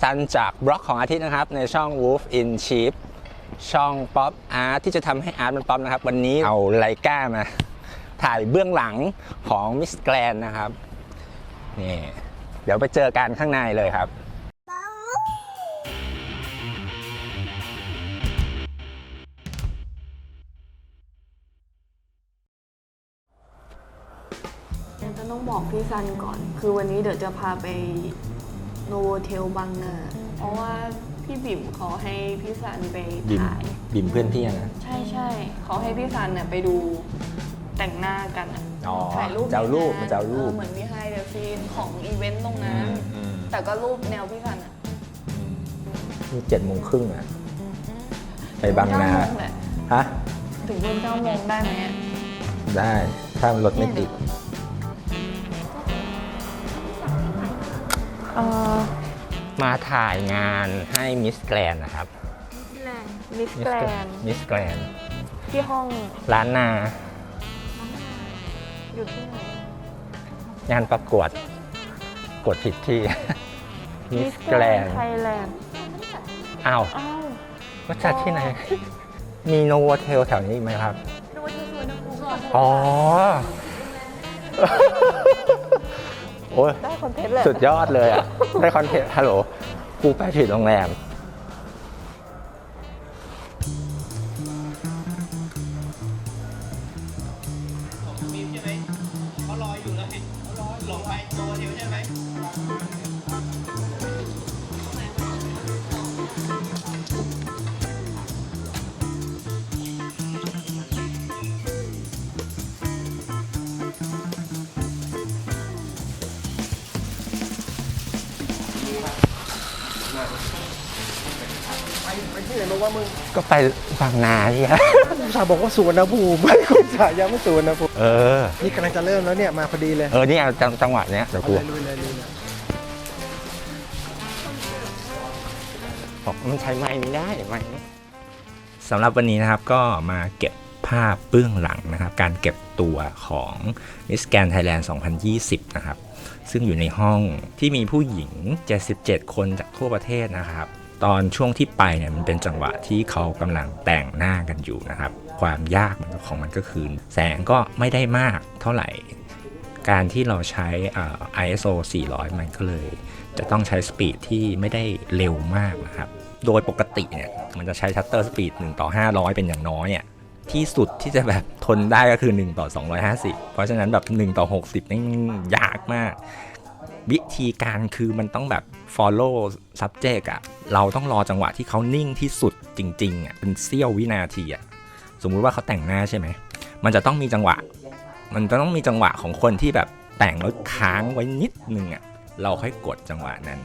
ซันจากบล็อกของอาทิตย์นะครับ ในช่อง Wolf in Sheep ช่องป๊อปอาร์ตที่จะทำให้อาร์ตมันป๊อปนะครับ วันนี้เอาไลก้ามาถ่ายเบื้องหลังของมิสแกรนนะครับนี่เดี๋ยวไปเจอกันข้างในเลยครับจะต้องบอกพี่ซันก่อน คือวันนี้เดี๋ยวจะพาไป โนโวเทลบางนาเพราะว่าพี่บิ่มเขาให้พี่ซันไปบิมถ่าย บิมเพื่อนพี่อะนะใช่ใช่เขาให้พี่ซันเนี่ยไปดูแต่งหน้ากันอะอ๋อถ่ายรูปจะเอารูปใงมันจะเอารูปเหมือนมีไฮเดอซีนของอีเวนต์ตรงนั้นแต่ก็รูปแนวพี่ซันอะนี่เจ็ดโมงครึ่งอะไปบางนา เก้โมงแหละฮะ ถึงรุ่นเก้าโมงได้ไหมอะได้ ถ้ารถไม่ติด มาถ่ายงานให้มิสแกรนนะครับ มิสแกรนมิสแกรนที่ห้องร้านนา อยู่ที่ไหน งานประกวดกดผิดที่ มิสแกรนไทยแลนด์อ้าวอ้าวว่าจัดที่ไหน มีโนโวเทลแถวนี้อีกไหมครับ อ๋อ โอ้ยได้คอนเทนต์เลยสุดยอดเลยอะ ได้คอนเทนต์ฮัลโหลกูไปผิดโรงแรมมีใช่ไหมเขารออยู่เลยเขารอหลงไปโตเดียวใช่ไหม ก็ไปบางนาที่ฮะสาบอกว่าสุวรรณภูมิไม่คุณสายังไม่สุวรรณภูมิเออ นี่กำลังจะเริ่มแล้วเนี่ยมาพอดีเลยเออ นี่เอาจังจังหวะเนี้ยเดี๋ยวเอากูเลยลุยเลยลุยเลยบอกมันใช้ไม้ไม่ได้ไม้สำหรับวันนี้นะครับก็มาเก็บภาพเบื้องหลังนะครับ การเก็บตัวของ Miss Grand Thailand 2020 นะครับ ซึ่งอยู่ในห้องที่มีผู้หญิง 77 คนจากทั่วประเทศนะครับ ตอนช่วงที่ไปเนี่ยมันเป็นจังหวะที่เขากำลังแต่งหน้ากันอยู่นะครับ ความยากของมันก็คือ แสงก็ไม่ได้มากเท่าไหร่ การที่เราใช้อ่า ISO 400 มันก็เลย จะต้องใช้สปีดที่ไม่ได้เร็วมากนะครับ โดยปกติเนี่ยมันจะใช้ชัตเตอร์สปีด1ต่อ 500 เป็นอย่างน้อยอะที่สุดที่จะแบบทนได้ก็คือ 1 ต่อ 250 เพราะฉะนั้นแบบ 1 ต่อ 60นี่ยากมาก วิธีการคือมันต้องแบบ follow subject อะเราต้องรอจังหวะที่เขานิ่งที่สุดจริงๆอะเป็นเสี้ยววินาทีอะสมมุติว่าเขาแต่งหน้าใช่ไหม มันจะต้องมีจังหวะ มันจะต้องมีจังหวะของคนที่แบบแต่งแล้วค้างไว้นิดนึงอะเราค่อยกดจังหวะนั้น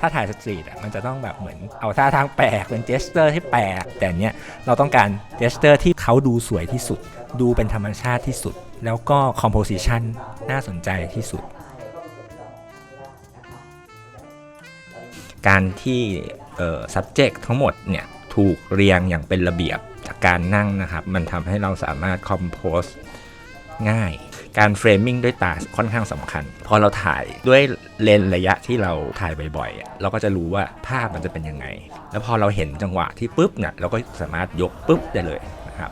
ถ้าถ่ายสตรีทอะมันจะต้องแบบเหมือนเอาท่าทางแปลกเป็นเจสเตอร์ที่แปลกแต่เนี้ยเราต้องการเจสเตอร์ที่เขาดูสวยที่สุด ดูเป็นธรรมชาติที่สุด แล้วก็คอมโพสิชันน่าสนใจที่สุด การที่เอ่อ subject ทั้งหมดเนี่ยถูกเรียงอย่างเป็นระเบียบจากการนั่งนะครับ มันทำให้เราสามารถ compose ง่าย การเฟรมมิ่งด้วยตาค่อนข้างสำคัญ พอเราถ่ายด้วย เลนระยะที่เราถ่ายบ่อยๆ เราก็จะรู้ว่าภาพมันจะเป็นยังไง แล้วพอเราเห็นจังหวะที่ปุ๊บเนี่ยเราก็สามารถยกปุ๊บได้เลยนะครับ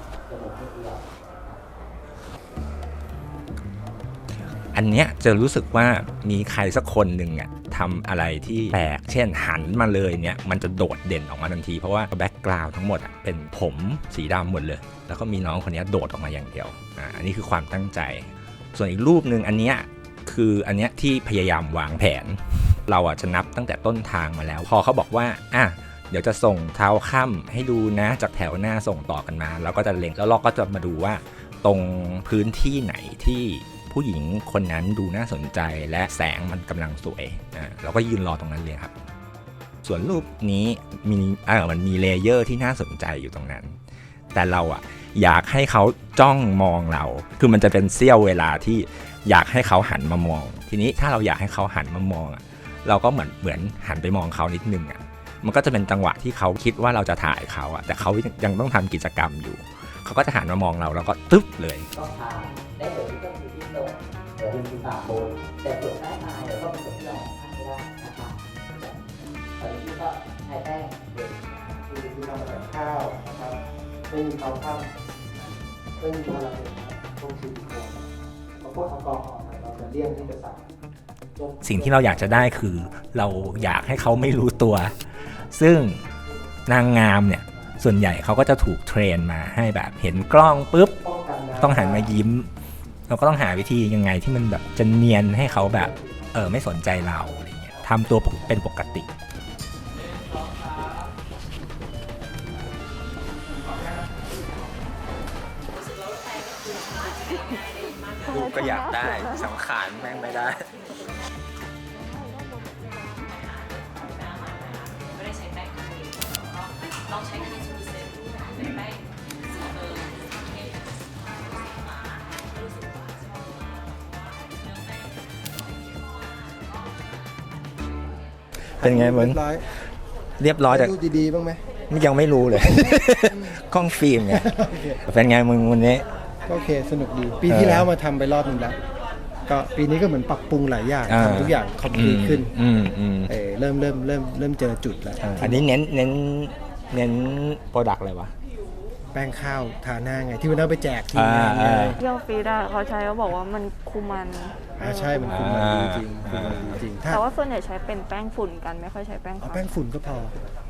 อันเนี้ยจะรู้สึกว่ามีใครสักคนหนึ่งอะทำอะไรที่แปลก เช่นหันมาเลยเนี่ยมันจะโดดเด่นออกมาทันที เพราะว่าแบ็กกราวด์ทั้งหมดอะเป็นผมสีดำหมดเลย แล้วก็มีน้องคนนี้โดดออกมาอย่างเดียว อ่า อันนี้คือความตั้งใจ ส่วนอีกรูปหนึ่งอันเนี้ย คืออันเนี้ยที่พยายามวางแผน เราอะจะนับตั้งแต่ต้นทางมาแล้ว พอเขาบอกว่าอะเดี๋ยวจะส่งเท้าค่ำให้ดูนะจากแถวหน้าส่งต่อกันมาเราก็จะเล็งแล้วเราก็จะมาดูว่า ตรงพื้นที่ไหนที่ผู้หญิงคนนั้นดูน่าสนใจและแสงมันกำลังสวยอ่าเราก็ยืนรอตรงนั้นเลยครับ ส่วนรูปนี้มีเออมันมีเลเยอร์ที่น่าสนใจอยู่ตรงนั้น แต่เราอะอยากให้เขาจ้องมองเรา คือมันจะเป็นเสี้ยวเวลาที่อยากให้เขาหันมามอง ทีนี้ถ้าเราอยากให้เขาหันมามองอะเราก็เหมือนเหมือนหันไปมองเขานิดนึงอะมันก็จะเป็นจังหวะที่เขาคิดว่าเราจะถ่ายเขาอะแต่เขายังต้องทำกิจกรรมอยู่ เขาก็จะหันมามองเราแล้วก็ตึ๊บเลยเดี๋ยวเป็นที่ปากบนแต่ส่วนใต้ตาเดี๋ยวก็เป็นส่วนที่เราทำไม่ได้นะครับตอนนี้ก็ใช้แป้ง ไม่มีเตาข้าวไม่มีพลังงานพวกซิลิโคนเพราพวกแอลกอฮอล์เราจะเลี่ยงที่จะใส่สิ่งที่เราอยากจะได้คือเราอยากให้เขาไม่รู้ตัว ซึ่งนางงามเนี่ยส่วนใหญ่เขาก็จะถูกเทรนมาให้แบบเห็นกล้องปุ๊บ ต้องหันมายิ้ม เราก็ต้องหาวิธียังไงที่มันแบบจะเนียนให้เขาแบบเออไม่สนใจเราอะไรเงี้ยทำตัวเป็นปกติ กก็อยากได้สังขารแม่งไม่ได้ ไม่ได้ใช้แป้งทาเองก็ลองใช้ครีมซูเซนเป็นแป้งสีเบอร์เข้มสีฟ้ารู้สึกว่าชอบมากเนื้อแป้งเป็นไงมึงเรียบร้อยเรียบร้อยแต่ดูดีๆบ้างไหม ยังไม่รู้เลย กล้องฟิล์มไงโอเคเป็นไงมึงวันนี้ก็ โอเคสนุกดี ปีที่แล้วมาทำไปรอบหนึงแล้ว ก็ปีนี้ก็เหมือนปรับปรุงหลายอย่างอ่าทำทุกอย่างคอมพลีทขึ้นอืมอืมเออเริ่มเริ่มเริ่มเริ่มเจอจุดแล้วอ่าอันนี้เน้นเน้นเน้นโปรดักต์อะไรวะแป้งข้าวทาหน้าไง ที่วันนั้นไปแจกทีมงานไงอ่าที่ออฟฟิศอะเขาใช้เขาบอกว่ามันคุมมันอ่าใช่มันคุมมันดีจริงคุมมันดีจริงถ้าแต่ว่าส่วนใหญ่ใช้เป็นแป้งฝุ่นกันไม่ค่อยใช้แป้งเอาขาวแป้งฝุ่นก็พอ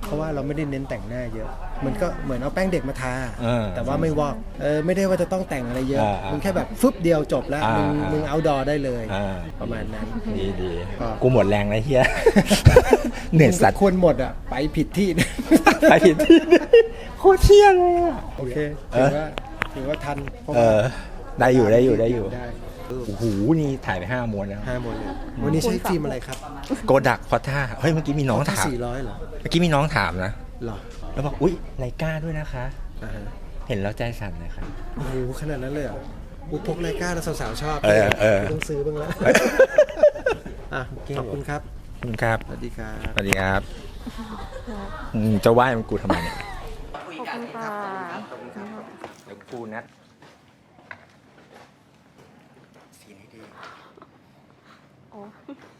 เพราะว่าเราไม่ได้เน้นแต่งหน้าเยอะ มันก็เหมือนเอาแป้งเด็กมาทา เออแต่ว่าไม่วอกเออไม่ได้ว่าจะต้องแต่งอะไรเยอะ อ่าอ่ามึมึงแค่แบบฟึบเดียวจบแล้ว อ่ามึงอ่ามึ มึงเอาดอได้เลย อ่าประมาณนั้น ดีดีก็ กูหมดแรงแล้วเฮีย เหนื่อยสัตว์ควรหมดอะ ไปผิดที่ ไปผิดที่โคตรเที่ยเลยอะโอเคเอถืออว่าถือว่าทันพราะเอว่าอ ได้อยู่ได้อยู่ได้อยู่ได้โอ้โห นี่ถ่ายไปห้าม้วนแล้วห้าหมดเลยวันนี้ใช้ฟิล์มอะไรครับโกดักพอท่าเฮ้ยเมื่อกี้มีน้องถาม สี่ร้อยเหรอเมื่อกี้มีน้องถามนะ เหรอแล้วบอกอุ๊ยไลกาด้วยนะคะ อ่าฮะเห็นแล้วใจสั่นเลยครับ โอ้โหขนาดนั้นเลยเหรออุยพกไลกาแล้วสาวๆชอบเออเออ ต้องซื้อบ้างแล้วอะขอบคุณครับ ขอบคุณครับ สวัสดีครับ สวัสดีครับอืมจะไหว้มันกูทำไมเนี่ยขอบคุณค่ะ เดี๋ยวกูนัด สีนี้ดีโอ้